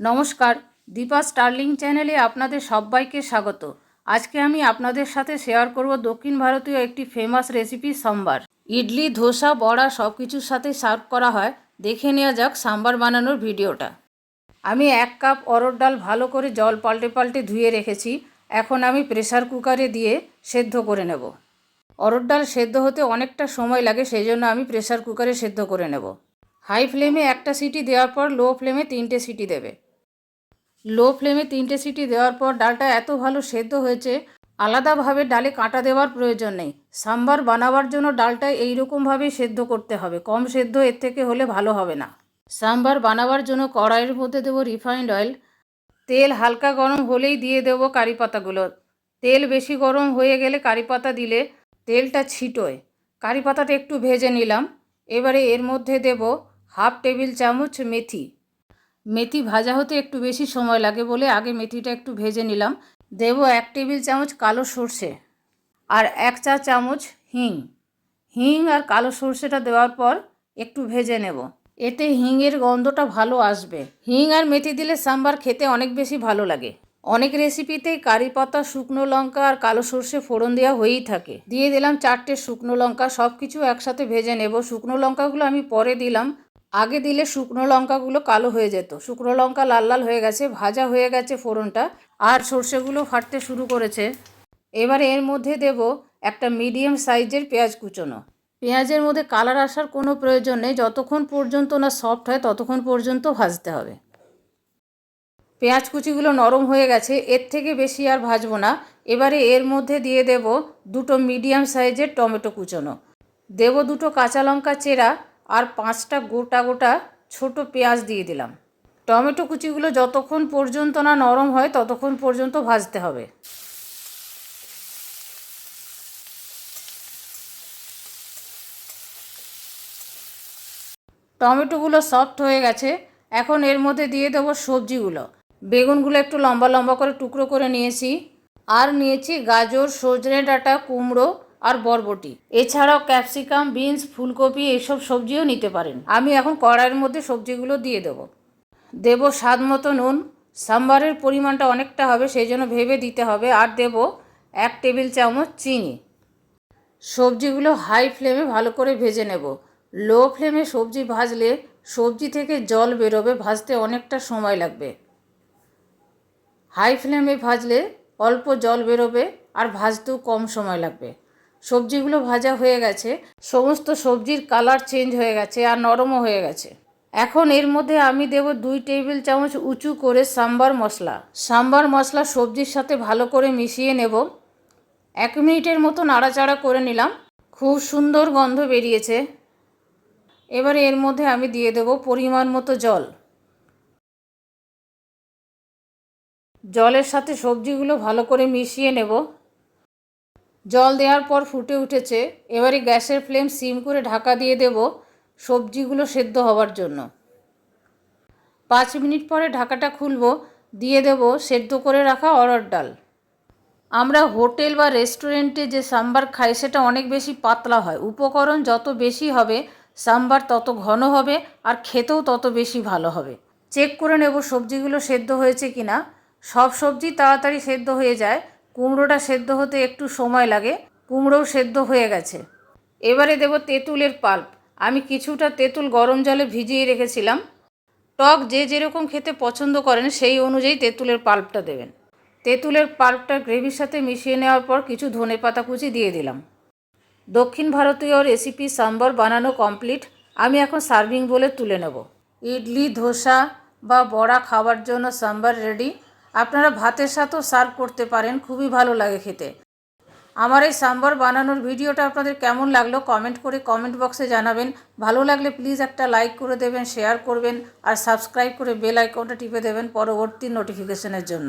নমস্কার, দীপা স্টার্লিং চ্যানেলে আপনাদের সবাইকে স্বাগত। আজকে আমি আপনাদের সাথে শেয়ার করব দক্ষিণ ভারতীয় একটি ফেমাস রেসিপি সাম্বার। ইডলি, ধোসা, বড়া সব কিছুর সাথে সার্ভ করা হয়। দেখে নেওয়া যাক সাম্বার বানানোর ভিডিওটা। আমি এক কাপ অরড় ডাল ভালো করে জল পাল্টে পাল্টে ধুয়ে রেখেছি। এখন আমি প্রেসার কুকারে দিয়ে সেদ্ধ করে নেব। অরর ডাল সেদ্ধ হতে অনেকটা সময় লাগে সেই জন্য আমি প্রেসার কুকারে সেদ্ধ করে নেব। হাই ফ্লেমে একটা সিটি দেওয়ার পর লো ফ্লেমে তিনটে সিটি দেবে। লো ফ্লেমে তিনটে সিটি দেওয়ার পর ডালটা এত ভালো সেদ্ধ হয়েছে, আলাদাভাবে ডালে কাঁটা দেওয়ার প্রয়োজন নেই। সাম্বার বানাবার জন্য ডালটা এইরকমভাবেই সেদ্ধ করতে হবে, কম সেদ্ধ এর থেকে হলে ভালো হবে না। সাম্বার বানাবার জন্য কড়াইয়ের মধ্যে দেবো রিফাইন্ড অয়েল, তেল হালকা গরম হলেই দিয়ে দেবো কারি পাতাগুলো। তেল বেশি গরম হয়ে গেলে কারি পাতা দিলে তেলটা ছিটোয়। কারি পাতাটা একটু ভেজে নিলাম, এবারে এর মধ্যে দেব হাফ টেবিল চামচ মেথি। মেথি ভাজা হতে একটু বেশি সময় লাগে বলে আগে মেথিটা একটু ভেজে নিলাম। দেব এক টেবিল চামচ কালো সর্ষে আর এক চা চামচ হিং। হিং আর কালো সর্ষেটা দেওয়ার পর একটু ভেজে নেব। এতে হিংয়ের গন্ধটা ভালো আসবে। হিং আর মেথি দিলে সাম্বার খেতে অনেক বেশি ভালো লাগে। অনেক রেসিপিতেই কারি পাতা, শুকনো লঙ্কা আর কালো সর্ষে ফোড়ন দেওয়া হয়েই থাকে। দিয়ে দিলাম চারটে শুকনো লঙ্কা সব কিছু একসাথে ভেজে নেব। শুকনো লঙ্কাগুলো আমি পরে দিলাম। আগে দিলে শুকনো লঙ্কাগুলো কালো হয়ে যেত। শুকনো লঙ্কা লাল লাল হয়ে গেছে, ভাজা হয়ে গেছে ফোড়নটা। আর সর্ষেগুলো ফাটতে শুরু করেছে। এবারে এর মধ্যে দেব একটা মিডিয়াম সাইজের পেঁয়াজ কুচোনো। পেঁয়াজের মধ্যে কালার আসার কোনো প্রয়োজন নেই। যতক্ষণ পর্যন্ত না সফট হয়, ততক্ষণ পর্যন্ত ভাজতে হবে। পেঁয়াজ কুচিগুলো নরম হয়ে গেছে। এর থেকে বেশি আর ভাজবো না। এবারে এর মধ্যে দিয়ে দেব দুটো মিডিয়াম সাইজের টমেটো কুচোনো। দেব দুটো কাঁচা লঙ্কা চেরা। আর পাঁচটা গোটা গোটা ছোট পেঁয়াজ দিয়ে দিলাম। টমেটো কুচিগুলো যতক্ষণ পর্যন্ত না নরম হয়, ততক্ষণ পর্যন্ত ভাজতে হবে। টমেটোগুলো সফট হয়ে গেছে। এখন এর মধ্যে দিয়ে দেবো সবজিগুলো। বেগুনগুলো একটু লম্বা লম্বা করে টুকরো করে নিয়েছি। আর নিয়েছি গাজর, সজনে ডাঁটা, কুমড়ো আর বরবটি। এছাড়াও ক্যাপসিকাম, বিনস, ফুলকপি এইসব সবজিও নিতে পারেন। আমি এখন কড়াইয়ের মধ্যে সবজিগুলো দিয়ে দেবো। দেব স্বাদ মতো নুন। সাম্বারের পরিমাণটা অনেকটা হবে সেই জন্য ভেবে দিতে হবে। আর দেব এক টেবিল চামচ চিনি। সবজিগুলো হাই ফ্লেমে ভালো করে ভেজে নেব। লো ফ্লেমে সবজি ভাজলে সবজি থেকে জল বেরোবে, ভাজতে অনেকটা সময় লাগবে। হাই ফ্লেমে ভাজলে অল্প জল বেরোবে আর ভাজতেও কম সময় লাগবে। সবজিগুলো ভাজা হয়ে গেছে, সমস্ত সবজির কালার চেঞ্জ হয়ে গেছে আর নরমও হয়ে গেছে। এখন এর মধ্যে আমি দেব দুই টেবিল চামচ উঁচু করে সাম্বার মশলা। সাম্বার মশলা সবজির সাথে ভালো করে মিশিয়ে নেব। এক মিনিটের মতো নাড়াচাড়া করে নিলাম। খুব সুন্দর গন্ধ বেরিয়েছে। এবারে এর মধ্যে আমি দিয়ে দেব পরিমাণ মতো জল। জলের সাথে সবজিগুলো ভালো করে মিশিয়ে নেব। জল দেওয়ার পর ফুটে উঠেছে, এবারে গ্যাসের ফ্লেম সিম করে ঢাকা দিয়ে দেব সবজিগুলো সেদ্ধ হওয়ার জন্য। পাঁচ মিনিট পরে ঢাকাটা খুলব, দিয়ে দেব সেদ্ধ করে রাখা অরড় ডাল। আমরা হোটেল বা রেস্টুরেন্টে যে সাম্বার খাই, সেটা অনেক বেশি পাতলা হয়। উপকরণ যত বেশি হবে, সাম্বার তত ঘন হবে আর খেতেও তত বেশি ভালো হবে। চেক করে নেব সবজিগুলো সেদ্ধ হয়েছে কি না সব সবজি তাড়াতাড়ি সেদ্ধ হয়ে যায় কুমড়োটা সেদ্ধ হতে একটু সময় লাগে, কুমড়োও সেদ্ধ হয়ে গেছে। এবারে দেব তেঁতুলের পাল্প। আমি কিছুটা তেঁতুল গরম জলে ভিজিয়ে রেখেছিলাম। টক যে যেরকম খেতে পছন্দ করেন, সেই অনুযায়ী তেঁতুলের পাল্পটা দেবেন। তেঁতুলের পাল্পটা গ্রেভির সাথে মিশিয়ে নেওয়ার পর কিছু ধনে পাতা কুচি দিয়ে দিলাম। দক্ষিণ ভারতীয় রেসিপি সাম্বার বানানো কমপ্লিট, আমি এখন সার্ভিং বলে তুলে নেব। ইডলি, ধোসা বা বড়া খাওয়ার জন্য সাম্বার রেডি। আপনারা ভাতের সাথেও সার্ভ করতে পারেন, খুবই ভালো লাগে খেতে। আমার এই সাম্বার বানানোর ভিডিওটা আপনাদের কেমন লাগল কমেন্ট করে কমেন্ট বক্সে জানাবেন। ভালো লাগলে প্লিজ একটা লাইক করে দেবেন শেয়ার করবেন, আর সাবস্ক্রাইব করে বেল আইকনটা টিপে দেবেন পরবর্তী নোটিফিকেশনের জন্য।